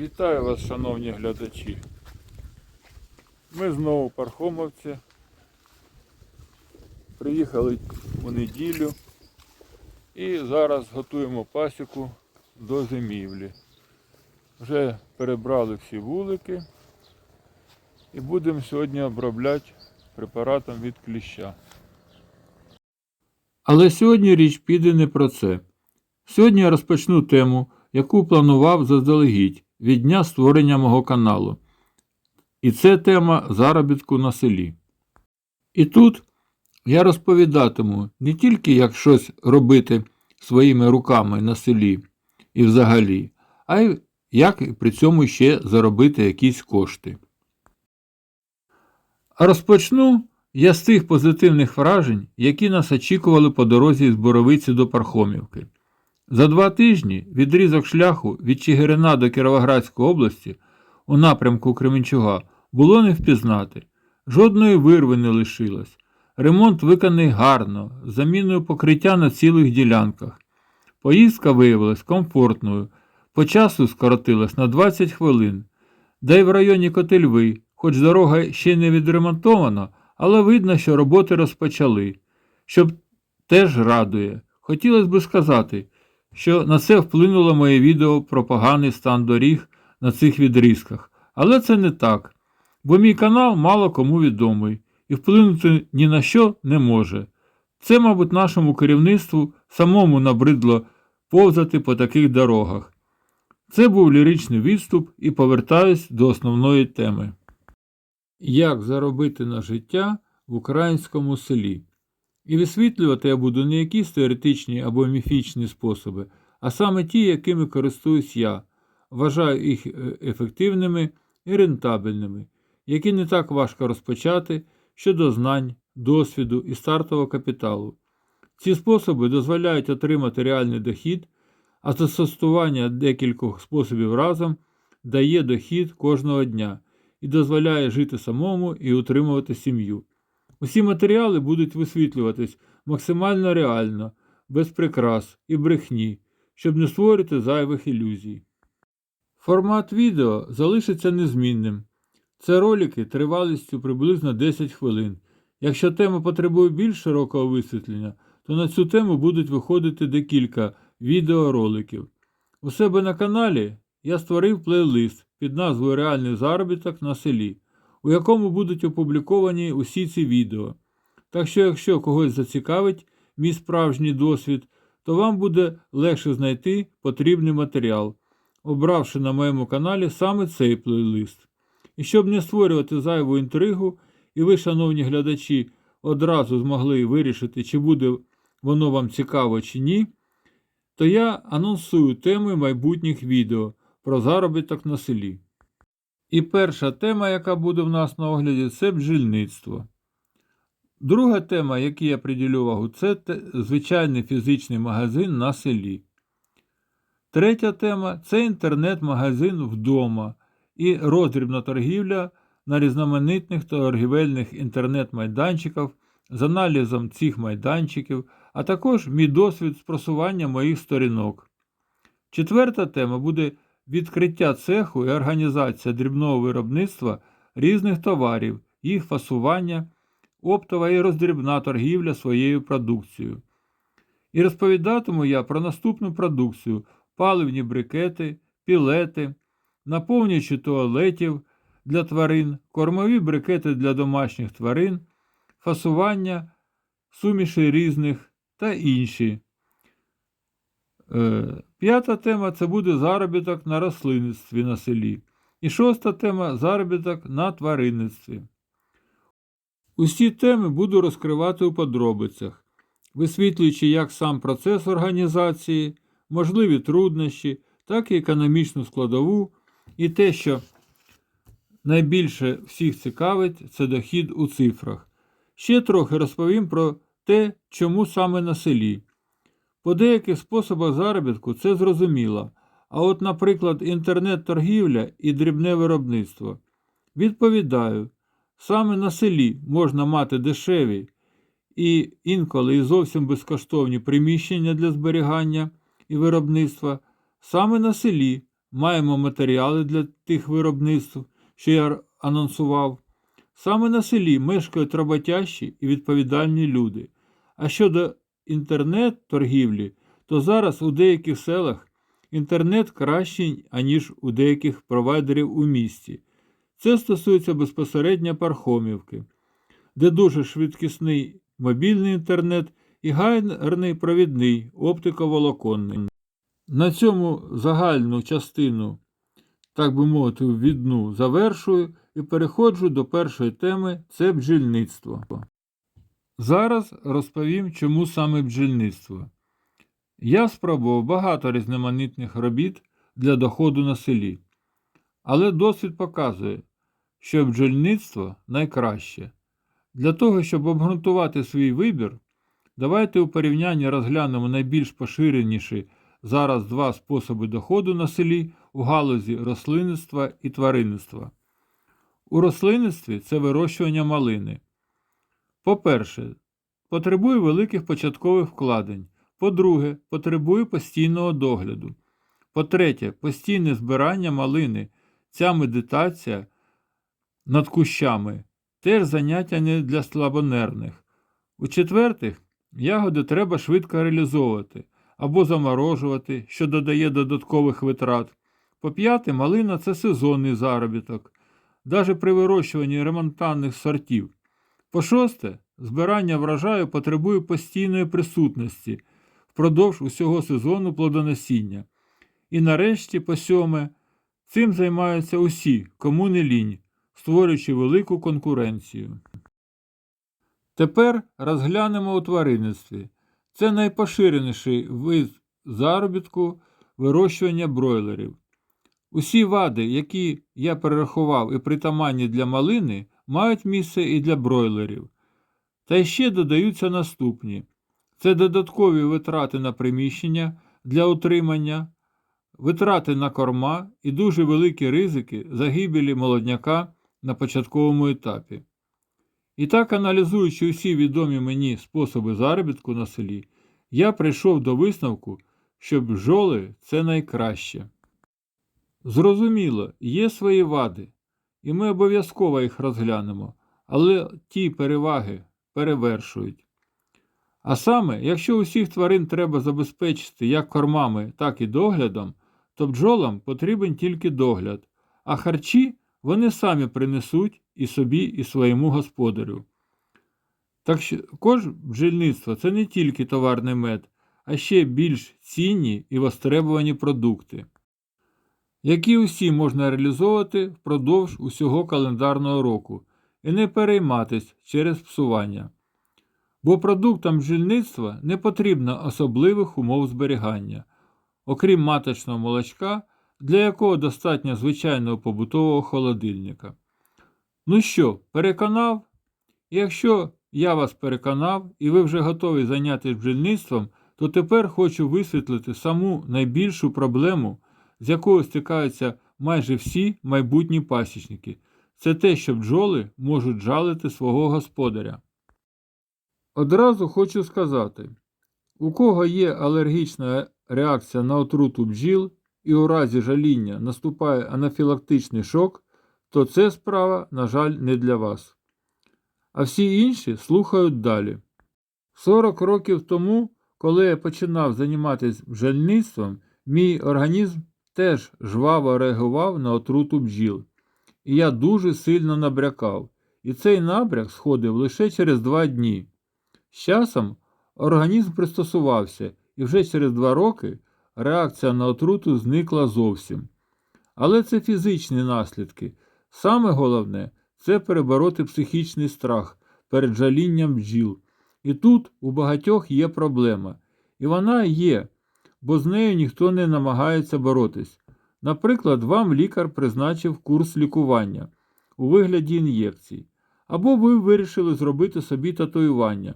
Вітаю вас, шановні глядачі. Ми знову Пархомовці. Приїхали у неділю і зараз готуємо пасіку до зимівлі. Вже перебрали всі вулики і будемо сьогодні обробляти препаратом від кліща. Але сьогодні річ піде не про це. Сьогодні я розпочну тему, яку планував заздалегідь від дня створення мого каналу. І це тема заробітку на селі. І тут я розповідатиму не тільки як щось робити своїми руками на селі і взагалі, а й як при цьому ще заробити якісь кошти. А розпочну я з тих позитивних вражень, які нас очікували по дорозі з Боровиці до Пархомівки. За два тижні відрізок шляху від Чигирина до Кіровоградської області у напрямку Кременчуга було не впізнати. Жодної вирви не лишилось. Ремонт виконаний гарно, з заміною покриття на цілих ділянках. Поїздка виявилась комфортною, по часу скоротилась на 20 хвилин. Да й в районі Котельви, хоч дорога ще не відремонтована, але видно, що роботи розпочали, що теж радує. Хотілося б сказати, що на це вплинуло моє відео про поганий стан доріг на цих відрізках. Але це не так, бо мій канал мало кому відомий і вплинути ні на що не може. Це, мабуть, нашому керівництву самому набридло повзати по таких дорогах. Це був ліричний відступ і повертаюсь до основної теми. Як заробити на життя в українському селі? І висвітлювати я буду не якісь теоретичні або міфічні способи, а саме ті, якими користуюсь я, вважаю їх е, ефективними і рентабельними, які не так важко розпочати щодо знань, досвіду і стартового капіталу. Ці способи дозволяють отримати реальний дохід, а застосування декількох способів разом дає дохід кожного дня і дозволяє жити самому і утримувати сім'ю. Усі матеріали будуть висвітлюватись максимально реально, без прикрас і брехні, щоб не створити зайвих ілюзій. Формат відео залишиться незмінним. Це ролики тривалістю приблизно 10 хвилин. Якщо тема потребує більш широкого висвітлення, то на цю тему будуть виходити декілька відеороликів. У себе на каналі я створив плейлист під назвою Реальний заробіток на селі, у якому будуть опубліковані усі ці відео. Так що, якщо когось зацікавить мій справжній досвід, то вам буде легше знайти потрібний матеріал, обравши на моєму каналі саме цей плейлист. І щоб не створювати зайву інтригу, і ви, шановні глядачі, одразу змогли вирішити, чи буде воно вам цікаво чи ні, то я анонсую теми майбутніх відео про заробіток на селі. І перша тема, яка буде в нас на огляді, це бджільництво. Друга тема, якій я приділю увагу, це звичайний фізичний магазин на селі. Третя тема це інтернет-магазин вдома і роздрібна торгівля на різноманітних торгівельних інтернет-майданчиках з аналізом цих майданчиків, а також мій досвід з просування моїх сторінок. Четверта тема буде відкриття цеху і організація дрібного виробництва різних товарів, їх фасування, оптова і роздрібна торгівля своєю продукцією. І розповідатиму я про наступну продукцію: паливні брикети, пілети, наповнюючі туалетів для тварин, кормові брикети для домашніх тварин, фасування, суміші різних та інші. Е, П'ята тема це буде заробіток на рослинництві на селі. І шоста тема заробіток на тваринництві. Усі теми буду розкривати у подробицях, висвітлюючи як сам процес організації, можливі труднощі, так і економічну складову, і те, що найбільше всіх цікавить, це дохід у цифрах. Ще трохи розповім про те, чому саме на селі. По деяких способах заробітку це зрозуміло, а от, наприклад, інтернет-торгівля і дрібне виробництво. Відповідаю, саме на селі можна мати дешеві і інколи і зовсім безкоштовні приміщення для зберігання і виробництва. Саме на селі маємо матеріали для тих виробництв, що я анонсував. Саме на селі мешкають роботящі і відповідальні люди. А щодо інтернет-торгівлі, то зараз у деяких селах інтернет кращий, аніж у деяких провайдерів у місті. Це стосується безпосередньо Пархомівки, де дуже швидкісний мобільний інтернет і гарний провідний оптиковолоконний. На цьому загальну частину, так би мовити, відну завершую і переходжу до першої теми це бджільництво. Зараз розповім, чому саме бджільництво. Я спробував багато різноманітних робіт для доходу на селі, але досвід показує, що бджільництво найкраще. Для того, щоб обґрунтувати свій вибір, давайте у порівнянні розглянемо найбільш поширеніші зараз два способи доходу на селі у галузі рослинництва і тваринництва. У рослинництві це вирощування малини. По-перше, потребує великих початкових вкладень. По-друге, потребує постійного догляду. По-третє, постійне збирання малини. Ця медитація над кущами теж заняття не для слабонервних. У-четвертих, ягоди треба швидко реалізовувати або заморожувати, що додає додаткових витрат. По-п'яте, малина це сезонний заробіток, навіть при вирощуванні ремонтанних сортів. По-шосте, збирання врожаю потребує постійної присутності впродовж усього сезону плодоносіння. І нарешті, по сьоме, цим займаються усі, кому не лінь, створюючи велику конкуренцію. Тепер розглянемо у тваринництві. Це найпоширеніший вид заробітку вирощування бройлерів. Усі вади, які я перерахував і притаманні для малини, мають місце і для бройлерів. Та ще додаються наступні: це додаткові витрати на приміщення для утримання, витрати на корма і дуже великі ризики загибелі молодняка на початковому етапі. І так, аналізуючи усі відомі мені способи заробітку на селі, я прийшов до висновку, що бджоли це найкраще. Зрозуміло, є свої вади, і ми обов'язково їх розглянемо, але ті переваги перевершують. А саме, якщо усіх тварин треба забезпечити як кормами, так і доглядом, то бджолам потрібен тільки догляд, а харчі вони самі принесуть і собі, і своєму господарю. Так що також бджільництво це не тільки товарний мед, а ще більш цінні і востребувані продукти, які усі можна реалізовувати впродовж усього календарного року і не перейматись через псування. Бо продуктам бджільництва не потрібно особливих умов зберігання, окрім маточного молочка, для якого достатньо звичайного побутового холодильника. Ну що, переконав? Якщо я вас переконав і ви вже готові зайнятися бджільництвом, то тепер хочу висвітлити саму найбільшу проблему, з якою стикаються майже всі майбутні пасічники. Це те, що бджоли можуть жалити свого господаря. Одразу хочу сказати, у кого є алергічна реакція на отруту бджіл і у разі жаління наступає анафілактичний шок, то це справа, на жаль, не для вас. А всі інші слухають далі. 40 років тому, коли я починав займатися бджільництвом, мій організм теж жваво реагував на отруту бджіл. І я дуже сильно набрякав, і цей набряк сходив лише через два дні. З часом організм пристосувався, і вже через два роки реакція на отруту зникла зовсім. Але це фізичні наслідки. Саме головне це перебороти психічний страх перед жалінням бджіл. І тут у багатьох є проблема. І вона є, бо з нею ніхто не намагається боротись. Наприклад, вам лікар призначив курс лікування у вигляді ін'єкцій, або ви вирішили зробити собі татуювання.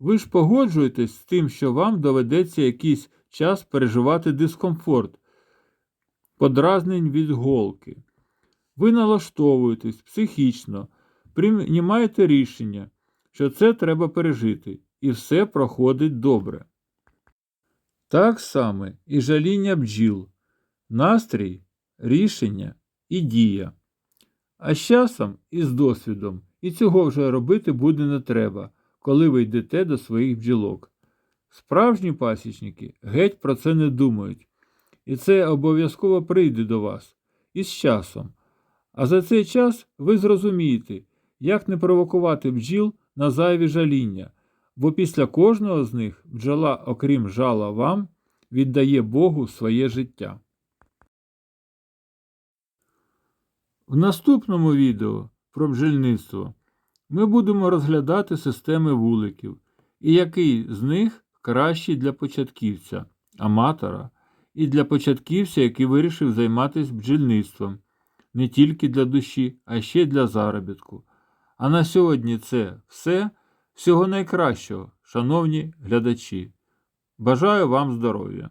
Ви ж погоджуєтесь з тим, що вам доведеться якийсь час переживати дискомфорт, подразнень від голки. Ви налаштовуєтесь психічно, приймаєте рішення, що це треба пережити, і все проходить добре. Так само і жаління бджіл. настрій, рішення і дія. А з часом і з досвідом і цього вже робити буде не треба, коли ви йдете до своїх бджілок. Справжні пасічники геть про це не думають, і це обов'язково прийде до вас із часом. А за цей час ви зрозумієте, як не провокувати бджіл на зайві жаління, бо після кожного з них бджола, окрім жала вам, віддає Богу своє життя. В наступному відео про бджільництво ми будемо розглядати системи вуликів і який з них кращий для початківця, аматора, і для початківця, який вирішив займатися бджільництвом не тільки для душі, а ще й для заробітку. А на сьогодні це все. Всього найкращого, шановні глядачі. Бажаю вам здоров'я!